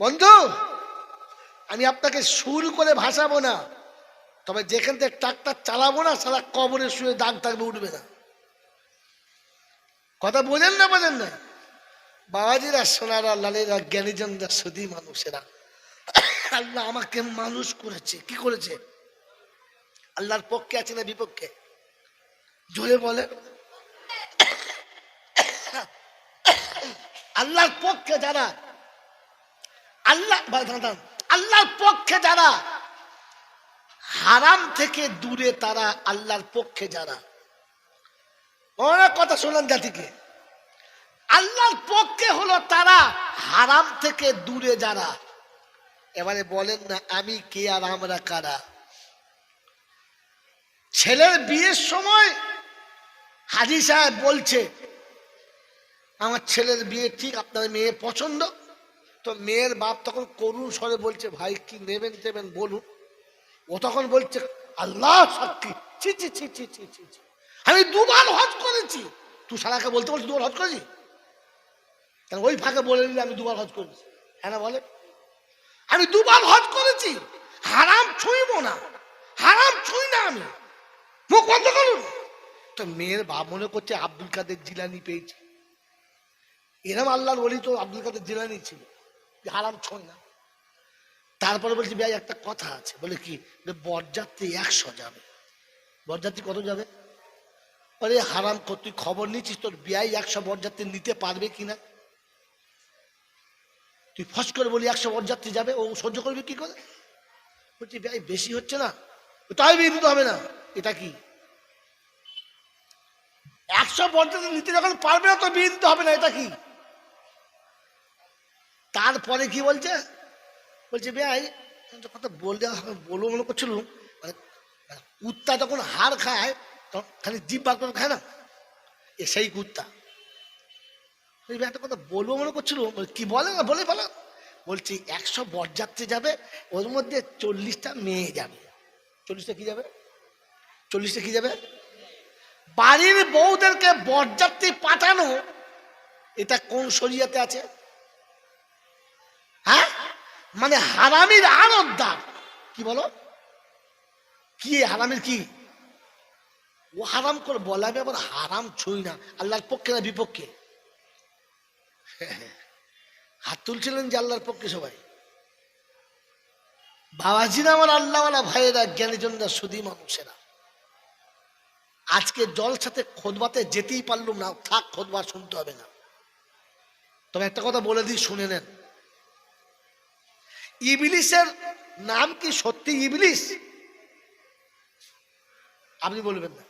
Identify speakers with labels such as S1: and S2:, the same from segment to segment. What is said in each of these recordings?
S1: বন্ধু, আমি আপনাকে সুর করে ভাসাবো না, তবে যেখান থেকে ট্রাক্টার চালাবো না, সারা কবরে শুয়ে দাগ থাকবে, উঠবে না। কথা বোঝেন না বোঝেন না? বাবাজিরা, সোনারা, লালেরা, জ্ঞানীজনরা সুদী মানুষেরা, আল্লাহ আমাকে মানুষ করেছে। কি করেছে? আল্লাহর পক্ষে আছে না বিপক্ষে? জোরে বলে। আল্লাহর পক্ষে যারা আল্লাহ। আল্লাহর পক্ষে যারা, হারাম থেকে দূরে তারা আল্লাহর পক্ষে যারা। অনেক কথা শোনান জাতিকে। আল্লাহর পক্ষে হলো তারা হারাম থেকে দূরে যারা। এবারে বলেন না, আমি কে আর আমরা কারা? ছেলের বিয়ের সময় হাজি সাহেব বলছে, আমার ছেলের বিয়ে ঠিক আপনার মেয়ে পছন্দ। তো মেয়ের বাপ তখন করুণ স্বরে বলছে, ভাই, কি নেবেন দেবেন বলুন। ও তখন বলছে, আল্লাহ সাক্ষী ছি ছি ছি ছি ছি ছি। আমি দুবার হজ করেছি। তুই সারাকে বলতে বলছি দুবার হজ করেছি? কেন ওই ফাঁকে বলে নিলে, আমি দুবার হজ করেছি। হ্যাঁ না বলে? আমি দুবার হজ করেছি। হারাম ছুঁইব না। হারাম ছুঁই না আমি। মুখ বন্ধ করুন। তো মেয়ের বাপ মনে করছে, আব্দুল কাদের জিলানি পেয়েছে। এরম আল্লাহর বলি তো আব্দুল কাদের জিলানি ছিল। হারাম ছুঁই না। তারপরে বলছি, ভাই, একটা কথা আছে। বলে কি? বরযাত্রী একশো যাবে। বরযাত্রী কত যাবে? আরে হারাম কর, তুই খবর নিচ্ছিস, তোর বিয়াই একশো বরযাত্রী নিতে পারবে কিনা তুই ফস করে বলি একশো বরযাত্রী যাবে, ও সহ্য করবে কি করে? বলছি, ভাই, বেশি হচ্ছে না। তাই বিয়ে দিতে হবে না। এটা কি? একশো বরযাত্রী নিতে যখন পারবে না, তো বিয়ে দিতে হবে না। এটা কি? তারপরে কি বলছে? বলছে ভাই কথা বলতে বলব মনে করছিল মানে মানে কুত্তা যখন হাড় খায়, তখন খালি জিভ বার করে খায় না? এ সেই কুত্তা। একটা কথা বলব মনে করছিল কি বলে না, বলে বলো। বলছি, একশো বরযাত্রী যাবে, ওর মধ্যে চল্লিশটা মেয়ে যাবে। চল্লিশটা কি যাবে? চল্লিশটা কি যাবে? বাড়ির বউদেরকে বরযাত্রী পাঠানো, এটা কোন শরিয়াতে আছে? হ্যাঁ? মানে হারামির আনন্দার। কি বলো? কি হারামির কি? ও হারাম করে বলাবে, আবার হারাম ছুঁই না। আল্লাহর পক্ষে না বিপক্ষে? হাত তুলছিলেন যে আল্লাহর পক্ষে সবাই। বাবাজিরা আমার আল্লাহওয়ালা ভাইয়েরা জ্ঞানীজনরা সুদী মানুষেরা। আজকে জলসাতে খোদবাতে যেতেই পারলুম না, থাক খোদবা শুনতে হবে না। তবে একটা কথা বলে দিই, শুনে নেন। ইবলিসের নাম কি সত্যি ইবলিস? আপনি বলবেন না।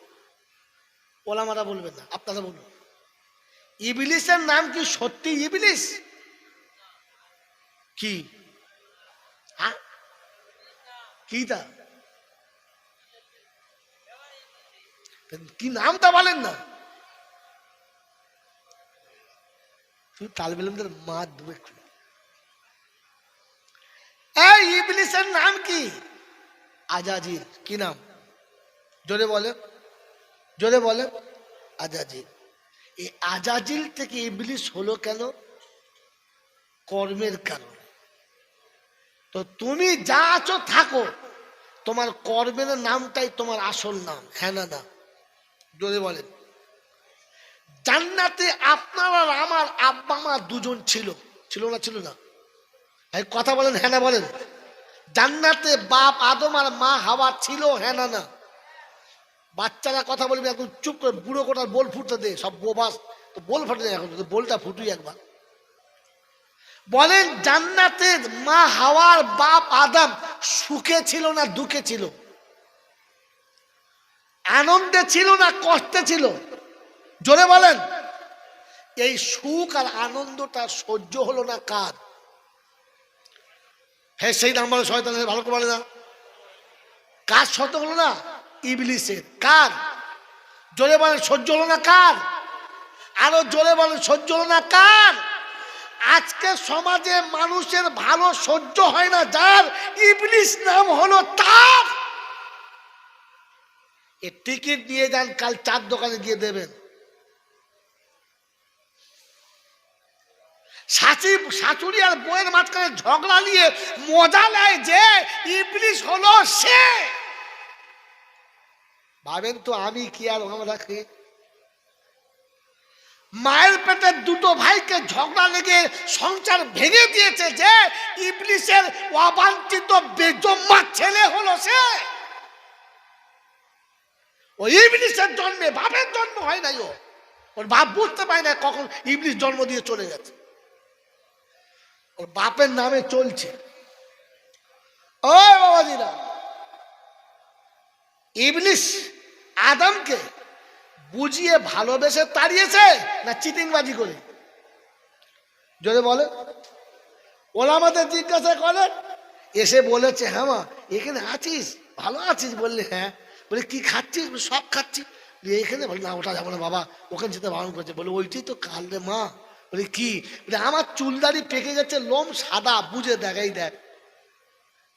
S1: ওলামারা বলবেন না, আপনারা বলুন। ইবলিসের নাম কি সত্যি ইবলিস? কি? হ্যাঁ? কি তা? কি নামটা বলেন না। শুধু তালবেলমদের মা দুবে খুলে এই ইবলিসের নাম কি? আজাজির, কি নাম? জোরে বলে জোরে বলে আজাজিল এই আজাজিল থেকে ইবলিস হলো কেন? কর্মের কারণে। তো তুমি যা আছো থাকো। তোমার কর্মের নামটাই তোমার আসল নাম হ্যাঁ না জোরে বলেন জান্নাতে আপনার আমার আব্বা মা দুজন ছিল। ছিল না ছিল না? এই কথা বলেন হ্যাঁ না বলেন? জান্নাতে বাপ আদম আর মা হাওয়া ছিল হ্যাঁ না বাচ্চারা কথা বলবে, এখন চুপ করে বুড়ো কোটার বোল ফুটতে দে, সব বোবাস। তো বোল ফাটে না এখন বোলটা ফুটুই একবার। বলেন, জান্নাতে মা হাওয়ার বাপ আদম সুখে ছিল না দুঃখে ছিল? আনন্দে ছিল না কষ্টে ছিল? জোরে বলেন। এই সুখ আর আনন্দটা সহ্য হলো না কার? হ্যাঁ সেই নাম্বার শয়তানের ভালো করে বলে না। কার সত্য হলো না? ইবলিসের। কার? জোরে বলেন, সহ্য হলো না কার? আরও জোরে বলেন, সহ্য হলো না কার? আজকে সমাজে মানুষের ভালো সহ্য হয় না, যার ইবলিস নাম হলো তার। এ টিকিট দিয়ে যান, কাল চার দোকানে গিয়ে দেবেন। শাচি শাশুড়ি আর বউয়ের মাঝখানে ঝগড়া নিয়ে মজা নেয় যে ইবলিশ হলো সে। ভাবেন তো আমি কি আর আমরা কি মায়ের পেটে দুটো ভাইকে ঝগড়া লেগে সংসার ভেঙে দিয়েছে যে ইবলিশের অবাঞ্ছিত বেজম্মা ছেলে হলো সে। ওই ইবলিশের জন্মে বাপের জন্ম হয় নাই ও। ওর বাপ বুঝতে পারে না কখন ইবলিশ জন্ম দিয়ে চলে গেছে। ওর বাপের নামে চলছে। ও বাবাজিরা ইবলিশ আদমকে বুঝিয়ে ভালোবেসে তাড়িয়েছে না চিটিংবাজি করে? যদি বলে, ওরা আমাদের জিজ্ঞাসা করে, এসে বলেছে হ্যাঁ মা, এখানে আছিস? ভালো আছিস? বললে হ্যাঁ। বলে, কি খাচ্ছিস? সব খাচ্ছি। এখানে বলে, না, ওটা যাব না বাবা, ওখানে যেতে বারণ করছে। বলে, ওইটাই তো কাল রে মা। বলে, কি? আমার চুলদারি পেকে গেছে, লোম সাদা, বুঝে দেখাই দেখ।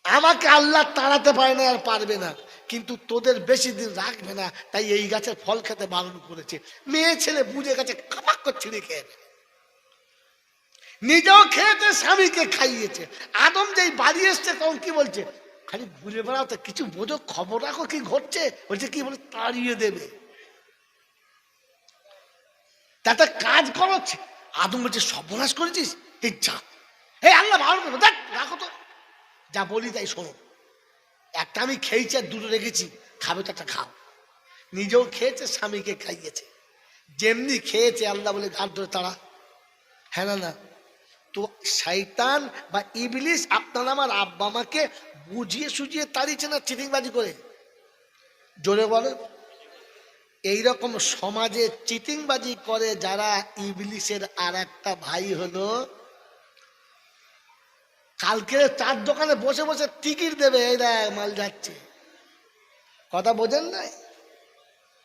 S1: আমাকে আল্লাহ তাড়াতে পারে না আর পারবে না। কিন্তু তোদের বেশি দিন রাখবে না, তাই এই গাছের ফল খেতে বারণ করেছে। মেয়ে ছেলে বুঝে গেছে করে ছিঁড়ে খেয়ে নিজেও খেয়েছে, স্বামীকে খাইয়েছে। আদম যেই বাড়ি এসছে, তখন কি বলছে? খালি ঘুরে বেড়াও তো, কিছু বোঝো, খবর রাখো কি ঘটছে? বলছে, কি? বলে, তাড়িয়ে দেবে। তাতে কাজ করছে আদম বলছে, সর্বনাশ করেছিস? এই যা। এই আল্লাহ ভালো করব দেখ, রাখো তো। যা বলি তাই শোনো। একটা আমি খেয়েছি আর দুটো রেখেছি, খাবে তো একটা খাও। নিজেও খেয়েছে, স্বামীকে খাইয়েছে। যেমনি খেয়েছে, আল্লাহ বলে ঘাট ধরে তারা হ্যাঁ না না। তো শৈতান বা ইবলিশ আপনার আমার আব্বা মাকে বুঝিয়ে সুঝিয়ে তাড়িয়েছে না চিটিংবাজি করে? জোরে বলে। এইরকম সমাজে চিটিংবাজি করে যারা ইবলিশের আর একটা ভাই হলো, কালকে চার দোকানে বসে বসে টিকিট দেবে, এই দেখ, মাল যাচ্ছে। কথা বোঝেন নাই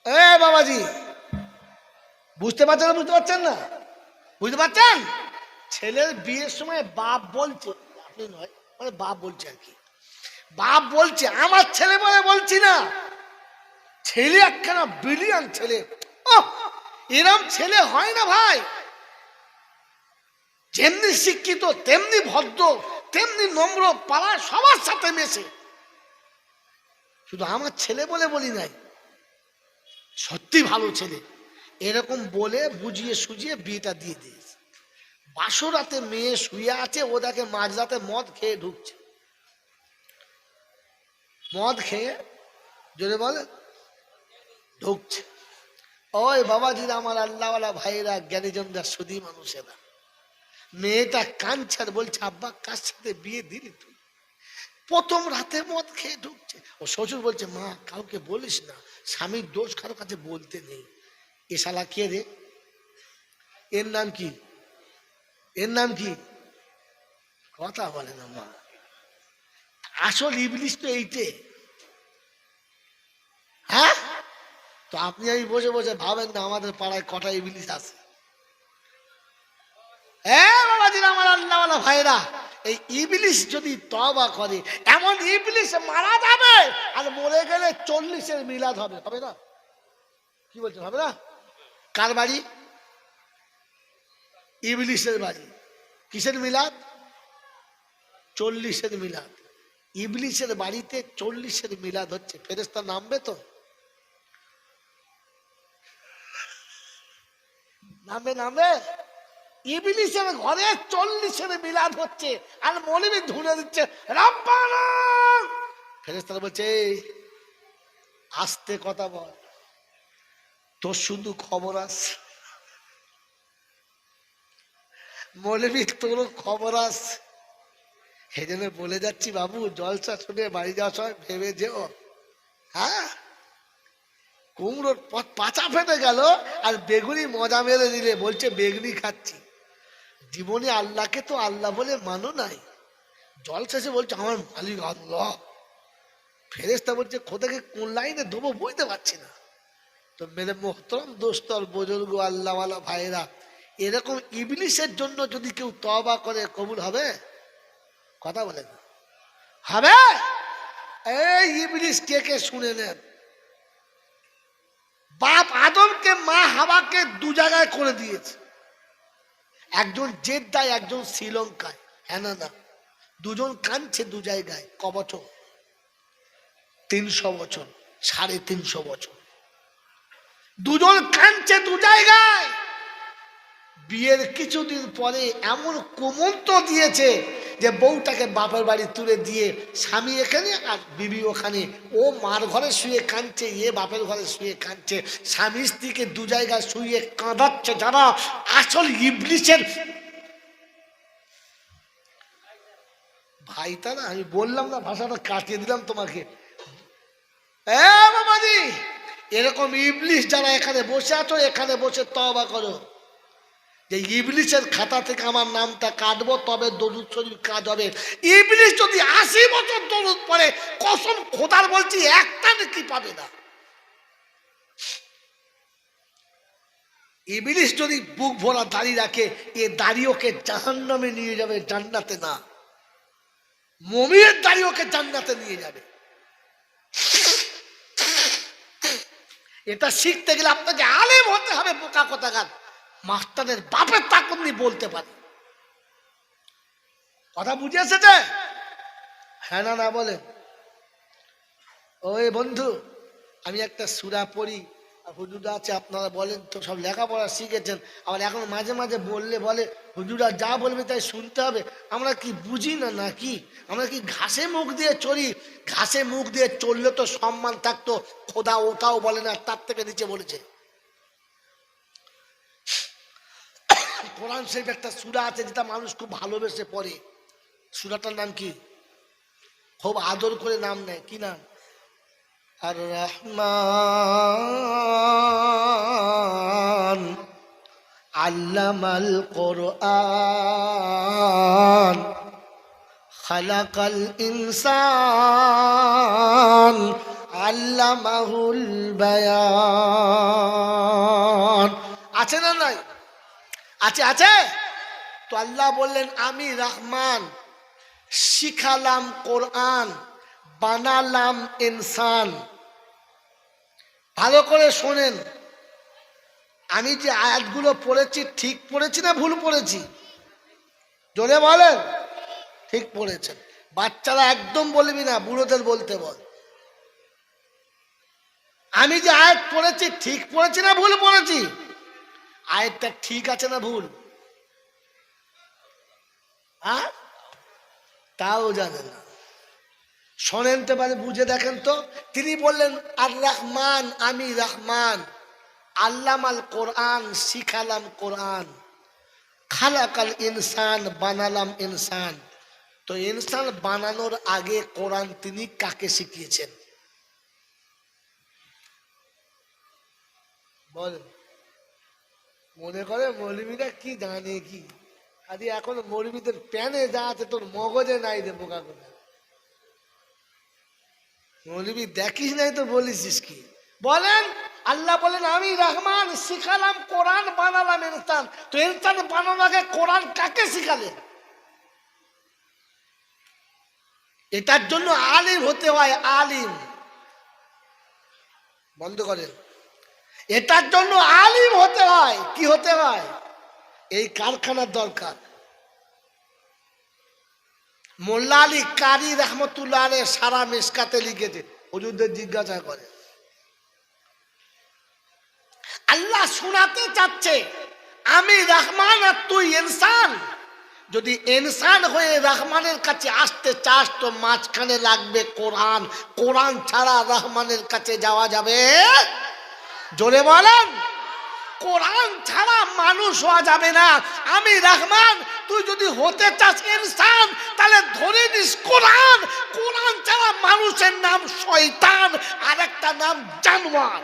S1: এ বাবাজি, বুঝতে পারছেন না, বুঝতে পারছেন না? বুঝতে পারছেন? ছেলের বিয়ের সময় বাপ বলছে, আপনি নয় মানে বাপ বলছে আর কি। বাপ বলছে, আমার ছেলে বলে বলছি না। ছেলে একখানা বিলিয়ন ছেলে। এরম ছেলে হয় না ভাই। যেমনি শিক্ষিত, তেমনি ভদ্র, তেমনি নম্র পাড়া সবার সাথে মেশে। শুধু আমার ছেলে বলে বলি নাই, সত্যি ভালো ছেলে। এরকম বলে, বুঝিয়ে সুজিয়ে বিয়েটা দিয়ে দিয়েছে। বাসরাতে মেয়ে শুয়ে আছে, ও দেখে মাঝরাতে মদ খেয়ে ঢুকছে। মদ খেয়ে, জোরে বলে ঢুকছে। ওই বাবাজিরা আমার আল্লাহওয়ালা ভাইরা জ্ঞানীজনরা সুদী মানুষেরা। মেয়েটা কাঞ্চার বলছে, আব্বা, কার সাথে বিয়ে দিলি তুই? প্রথম রাতে মদ খেয়ে ঢুকছে। ও শ্বশুর বলছে, মা, কাউকে বলিস না। স্বামীর দোষ কারও কাছে বলতে নেই। এ শালা কে রে? এর নাম কি? এর নাম কি? কথা বলে না, মা। আসল ইবলিশ তো এইটে। হ্যাঁ? তো আপনি আমি বসে বসে ভাবেন না, আমাদের পাড়ায় কটা ইবলিশ আছে। আমার আল্লাহওয়ালা ভাইরা, এই ইবলিশ যদি তবা করে, এমন ইবলিশ মারা যাবে আর মরে গেলে চল্লিশের মিলাদ হবে। হবে না? কি বলছেন, হবে না? কার বাড়ি? ইবলিশের বাড়ি। কিসের মিলাদ? চল্লিশের মিলাদ। ইবলিশের বাড়িতে চল্লিশের মিলাদ হচ্ছে। ফেরেস্তা নামবে তো? নামবে নামবে ইবলিশের ঘরে চল্লিশের মিলাদ হচ্ছে আর মলিবি ধুলে দিচ্ছে ফেরেস্তারা বলছে "এই, আস্তে কথা বল। তোর শুধু খবর আছে। মৌলবী তোর খবর আছে। সেই জন্য বলে যাচ্ছি বাবু জলসা শুনে বাড়ি যাওয়ার সময় ভেবে যেও। হ্যাঁ? কুমড়োর পাচা ফেটে গেল আর বেগুনি মজা মেরে দিলে, বলছে, বেগুনি খাচ্ছি। জীবনে আল্লাহকে তো আল্লাহ বলে মানো নাই। জল শেষে বলছে, আমার মালিক আল্লাহ। ফেরেস্তা বলছে, খোদাকে কোন লাইনে দেবো বুঝতে পারছি না। তো মেরে মোহতরম দোস্ত আর বুজুর্গ আল্লাহওয়ালা ভাইরা এরকম ইবলিশের জন্য যদি কেউ তবা করে, কবুল হবে? কথা বলে বলেন হবে? এই ইবলিশ কে কে শুনে নেন? বাপ আদমকে, মা হাওয়াকে দু জায়গায় করে দিয়েছে। একজন জেদ্দায়, একজন শ্রীলঙ্কায় হ্যাঁ না দুজন কাঁদছে দু জায়গায়, ক বছর? তিনশো বছর, সাড়ে তিনশো বছর। দুজন কাঁদছে দু জায়গায়। বিয়ের কিছুদিন পরে এমন কুমন্ত দিয়েছে যে বউটাকে বাপের বাড়ি তুলে দিয়ে স্বামী এখানে আর বিবি ওখানে। ও মার ঘরে শুয়ে কাঁদছে, এ বাপের ঘরে শুয়ে কাঁদছে। স্বামী স্ত্রীকে দু জায়গায় শুয়ে কাঁদাচ্ছে, যারা আসল ইবলিশের ভাই তা না আমি বললাম না, ভাষাটা কাটিয়ে দিলাম তোমাকে। এরকম ইবলিশ যারা এখানে বসে আছো, এখানে বসে তবা করো। যে ইবলিশের খাতা থেকে আমার নামটা কাটবো, তবে দরুদ শরীফ কাজ হবে। ইবলিশ যদি আশি বছর দরুদ পড়ে, কসম খোদার বলছি, একটা নাকি পাবে না। ইবলিশ যদি বুক ভরা দাড়ি রাখে, এ দাড়ি ওকে জাহান্নামে নিয়ে যাবে, জান্নাতে না। মমিনের দাড়ি ওকে জান্নাতে নিয়ে যাবে। এটা শিখতে গেলে আপনাকে আলেম হতে হবে, বোকা কথা গান মাস্টারের বাপের তাকত বলতে পারে। কথা বুঝে এসেছে? হ্যাঁ না বলেন ওই বন্ধু, আমি একটা সুরা পড়ি, আর হুজুরা আছে, আপনারা বলেন তো, সব লেখাপড়া শিখেছেন। আবার এখন মাঝে মাঝে বললে বলে হুজুরা যা বলবে তাই শুনতে হবে। আমরা কি বুঝি না নাকি? আমরা কি ঘাসে মুখ দিয়ে চলি ঘাসে মুখ দিয়ে চললে তো সম্মান থাকতো, খোদা ওটাও বলে না, তার থেকে নিচে বলেছে। কোরআন শরীফ একটা সুরা আছে যেটা মানুষ খুব ভালোবেসে পড়ে। সুরাটার নাম কি? খুব আদর করে নাম নেয়। কি নাম? আর রহমান আল্লামাল কোরআন। খালাকাল ইনসান। আল্লামাহুল বায়ান। আছে না নাই? আছে আছে? তো আল্লাহ বললেন, আমি রহমান, শিখালাম কোরআন, বানালাম ইনসান। ভালো করে শোনেন, আমি যে আয়াতগুলো পড়েছি, ঠিক পড়েছি না ভুল পড়েছি? জোরে বলেন, ঠিক পড়েছেন। বাচ্চারা একদম বলবি না, বুড়োদের বলতে বল। আমি যে আয়াত পড়েছি, ঠিক পড়েছি না ভুল পড়েছি? আয়াতটা ঠিক আছে না ভুল? হ্যাঁ? তাও জানে না। শোনেন তো পারে বুঝে দেখেন তো। তিনি বললেন আর রহমান আমি রহমান। আল্লামাল কোরআন, শিখালাম কোরআন। খালাকাল ইনসান, বানালাম ইনসান। তো ইনসান বানানোর আগে কোরআন তিনি কাকে শিখিয়েছেন? বলেন। মনে করে মৌলবীরা কি জানে কি? আরে এখন মৌলবীদের প্যানে যা আছে, তোর মগজে নাই রে বোকা করে। মৌলবী দেখিস নাই তো বলিস কি? বলেন, আল্লাহ বলেন, আমি রহমান শিখালাম, কোরআন বানালাম ইনসান। তো ইনসান বানানোর আগে কোরআন কাকে শিখালেন এটার জন্য আলিম হতে হয়, আলিম। বন্ধ করেন। এটার জন্য আলিম হতে হয়। কি হতে হয়? এই কারখানার দরকার। মোল্লা আলী কারি রহমতুল্লাহ আলে সারা মেসকাতে লিখেছে। হুজুরদের জিজ্ঞাসা করে। আল্লাহ শোনাতে চাচ্ছে, আমি রহমান আর তুই ইনসান। যদি ইনসান হয়ে রহমানের কাছে আসতে চাস, তো মাঝখানে লাগবে কোরআন। কোরআন ছাড়া রহমানের কাছে যাওয়া যাবে? জোরে বলেন। কোরআন ছাড়া মানুষ হওয়া যাবে না। আমি রহমান, তুই যদি হতে চাস ইনসান, তাহলে ধরে নিস কোরআন। কোরআন ছাড়া মানুষের নাম শয়তান আর একটা নাম জানোয়ার।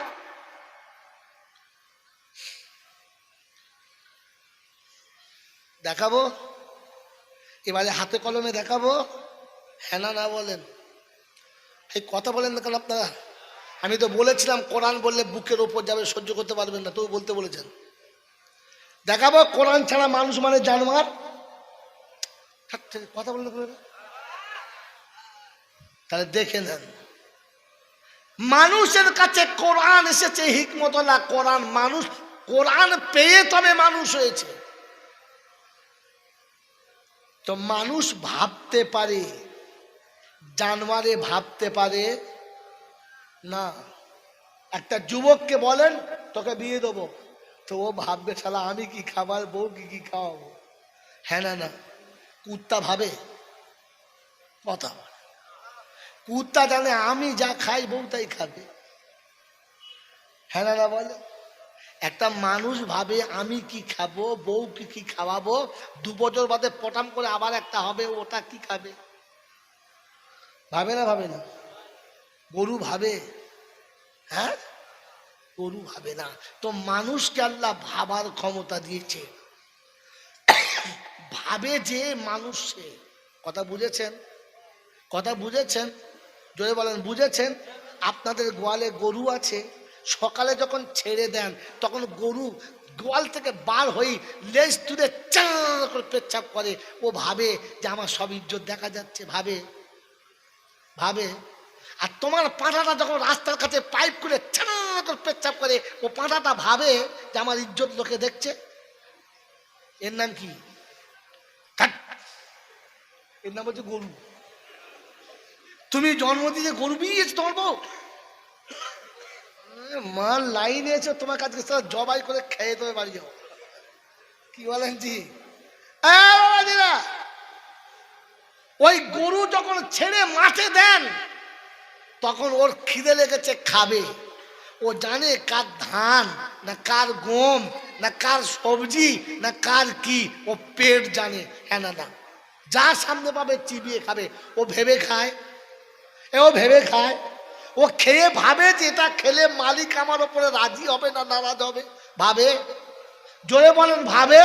S1: দেখাবো? এবারে হাতে কলমে দেখাবো? হ্যাঁ না বলেন। এই কথা বলেন না কেন আপনারা? আমি তো বলেছিলাম, কোরআন বললে বুকের ওপর যাবে, সহ্য করতে পারবেন না তো বলতে বলেছেন। দেখাবো, কোরআন ছাড়া মানুষ মানে জানোয়ার। কথা বলেন তাহলে দেখে নেন। মানুষের কাছে কোরআন এসেছে হিকমতলা কোরআন মানুষ, কোরআন পেয়ে তবে মানুষ হয়েছে। তো মানুষ ভাবতে পারে, জানোয়ারে ভাবতে পারে না, একটা যুবককে বলেন, তোকে বিয়ে দেবো। তো ও ভাববে, শালা, আমি কি খাবার, বউ কি কি খাওয়াবো? হ্যাঁ না না, কুত্তা ভাবে। কথা কুত্তা জানে, আমি যা খাই, বউ তাই খাবে। হ্যাঁ না, বলে। একটা মানুষ ভাবে, আমি কি খাব, বউ কি কি খাওয়াবো? দু বছর বাদে পটাম করে আবার একটা হবে, ওটা কি খাবে? ভাবে না ভাবে না। গরু ভাবে। হ্যাঁ? গরু ভাবে না। তো মানুষকে আল্লাহ ভাবার ক্ষমতা দিয়েছে। ভাবে যে মানুষ সে। কথা বুঝেছেন? কথা বুঝেছেন? জোরে বলেন, বুঝেছেন? আপনাদের গোয়ালে গরু আছে। সকালে যখন ছেড়ে দেন, তখন গরু গোয়াল থেকে বার হয়ে লেজ তুলে চাঁ করে পেচ্ছাপ করে। ও ভাবে যে আমার সব ইজ্জত দেখা যাচ্ছে, ভাবে। ভাবে? আর তোমার পাঁঠাটা যখন রাস্তার কাছে পাইপ করে করে পেচ্ছাপ করে, ও পাঁঠাটা ভাবে যে আমার ইজ্জত লোকে দেখছে। এর নাম কি। এর নাম হচ্ছে গরু। তুমি জন্ম দিয়ে গরু বিয়েছো তোমার বউ? মার লাইনে এসে তোমার কাছে জবাই করে খেয়ে তুমি বাড়ি যাও। কি বলেন জি? ওই গরু যখন ছেড়ে মাঠে দেন তখন ওর খিদে লেগেছে খাবে। ও জানে কার ধান, না কার গম, না কার সবজি, না কার কি। ও পেট জানে হ্যাঁ না না। যা সামনে পাবে, চিবিয়ে খাবে। ও ভেবে খায়। এ ও ভেবে খায়। ও খেয়ে ভাবে যে এটা খেলে মালিক আমার ওপরে রাজি হবে না নারাজ হবে। ভাবে? জোরে বলেন, ভাবে?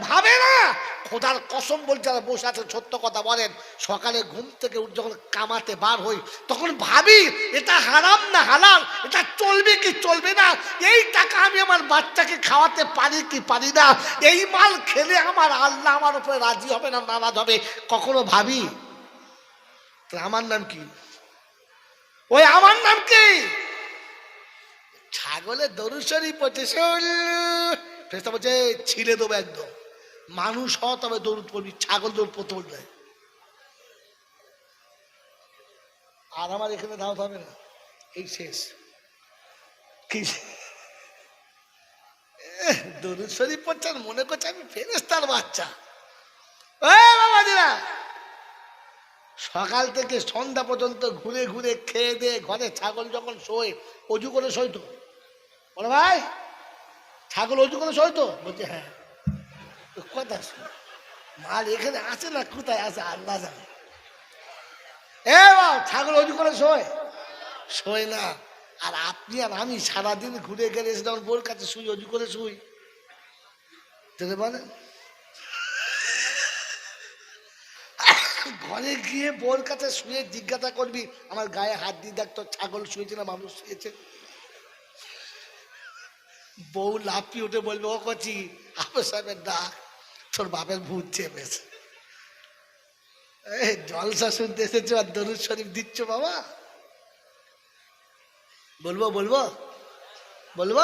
S1: ভাবে না। খোদার কসম বলছে যারা বসে আছে, সত্য কথা বলেন, সকালে ঘুম থেকে উঠে যখন কামাতে বার হই, তখন ভাবি, এটা হারাম না হালাল? এটা চলবে কি চলবে না? এই টাকা আমি আমার বাচ্চাকে খাওয়াতে পারি কি পারি না? এই মাল খেলে আমার আল্লাহ আমার উপরে রাজি হবে না নারাজ হবে? কখনো ভাবি? আমার নাম কি? ওই আমার নাম কি? ছাগলের দরুশরী পড়ছে ফেসটা বলছে, ছিঁড়ে দেবো একদম। মানুষ হ তবে দৌড় পড়বি, ছাগল দৌড় পড়তে বলবে। আর আমার এখানে দাও হবে না। এই শেষ। কি? দরুদ শরীফ পড়ছেন মনে করছে আমি ফেরেস্তার বাচ্চা। এ বাবাজিরা! সকাল থেকে সন্ধ্যা পর্যন্ত ঘুরে ঘুরে খেয়ে দিয়ে ঘরে ছাগল যখন শোয়, অজু করে শোয় তো? বলো ভাই, ছাগল অজু করে শোয় তো? বলছে হ্যাঁ। তো কথা শোন। মাল এখানে আছে না, কোথায় আছে আল্লাহ জানে। এ বাবা ছাগল অজু করে শোয়। শোয় না। আর আপনি আর আমি সারাদিন ঘুরে গেলে এসে যখন বোর কাছে শুই অজু করে শুই। তাহলে বলেন ঘরে গিয়ে বোর কাছে শুয়ে জিজ্ঞাসা করবি, আমার গায়ে হাত দিয়ে দেখ, তোর ছাগল শুয়েছে না, মানুষ শুয়েছে? বউ লাফিয়ে উঠে বলবে, ও কচি আপে সাহেবের দা, তোর বাপের ভূত চেপেছে। এই জলসা শুনতে এসেছ আর দরুদ শরীফ দিচ্ছ বাবা? বলব বলব? বলব?